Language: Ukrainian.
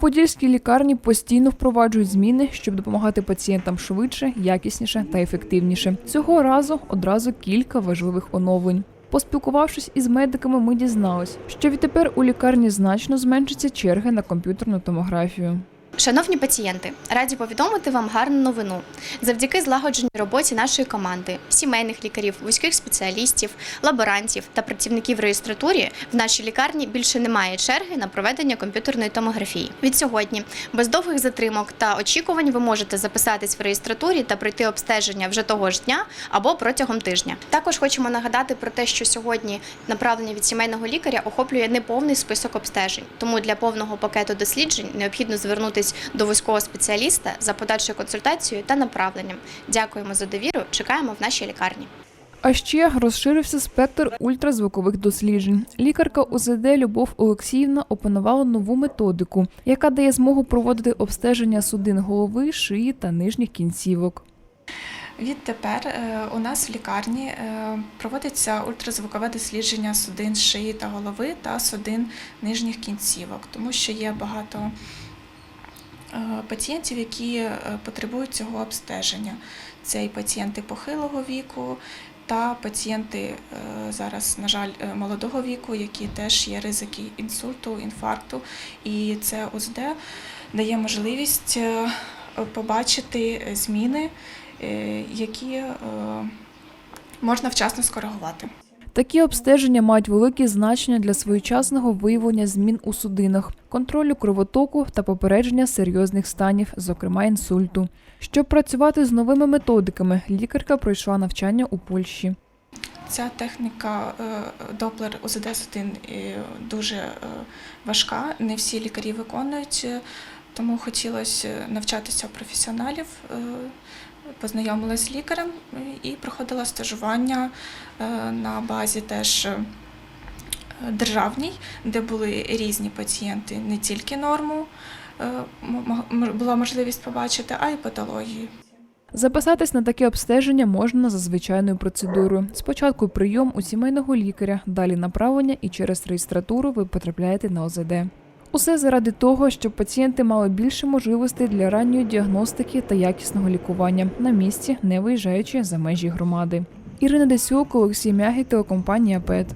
Подільській лікарні постійно впроваджують зміни, щоб допомагати пацієнтам швидше, якісніше та ефективніше. Цього разу одразу кілька важливих оновлень. Поспілкувавшись із медиками, ми дізналися, що відтепер у лікарні значно зменшаться черги на комп'ютерну томографію. Шановні пацієнти, раді повідомити вам гарну новину. Завдяки злагодженій роботі нашої команди, сімейних лікарів, вузьких спеціалістів, лаборантів та працівників реєстратурі в нашій лікарні більше немає черги на проведення комп'ютерної томографії. Від сьогодні без довгих затримок та очікувань ви можете записатись в реєстратурі та пройти обстеження вже того ж дня або протягом тижня. Також хочемо нагадати про те, що сьогодні направлення від сімейного лікаря охоплює неповний список обстежень. Тому для повного пакету досліджень необхідно звернутись до вузького спеціаліста за подальшою консультацією та направленням. Дякуємо за довіру. Чекаємо в нашій лікарні. А ще розширився спектр ультразвукових досліджень. Лікарка УЗД Любов Олексіївна опанувала нову методику, яка дає змогу проводити обстеження судин голови, шиї та нижніх кінцівок. Відтепер е, у нас в лікарні е, проводиться ультразвукове дослідження судин шиї та голови та судин нижніх кінцівок, тому що є багато пацієнтів, які е, потребують цього обстеження. Це і пацієнти похилого віку та пацієнти е, зараз, на жаль, е, молодого віку, які теж є ризики інсульту, інфаркту. І це УЗД дає можливість е, побачити зміни, е, які е, можна вчасно скоригувати. Такі обстеження мають велике значення для своєчасного виявлення змін у судинах, контролю кровотоку та попередження серйозних станів, зокрема інсульту. Щоб працювати з новими методиками, лікарка пройшла навчання у Польщі. Ця техніка е, Доплер УЗД судин е, дуже е, важка. Не всі лікарі виконують, е, тому хотілося навчатися професіоналів. Познайомилася з лікарем е, і проходила стажування е, на базі теж е, державній, де були різні пацієнти, не тільки норму була можливість побачити, а й патології. Записатись на таке обстеження можна за звичайною процедурою. Спочатку прийом у сімейного лікаря, далі направлення і через реєстратуру ви потрапляєте на ОЗД. Усе заради того, щоб пацієнти мали більше можливостей для ранньої діагностики та якісного лікування на місці, не виїжджаючи за межі громади. Ірина Десюк, Олексій Мягі, телекомпанія ПЕТ.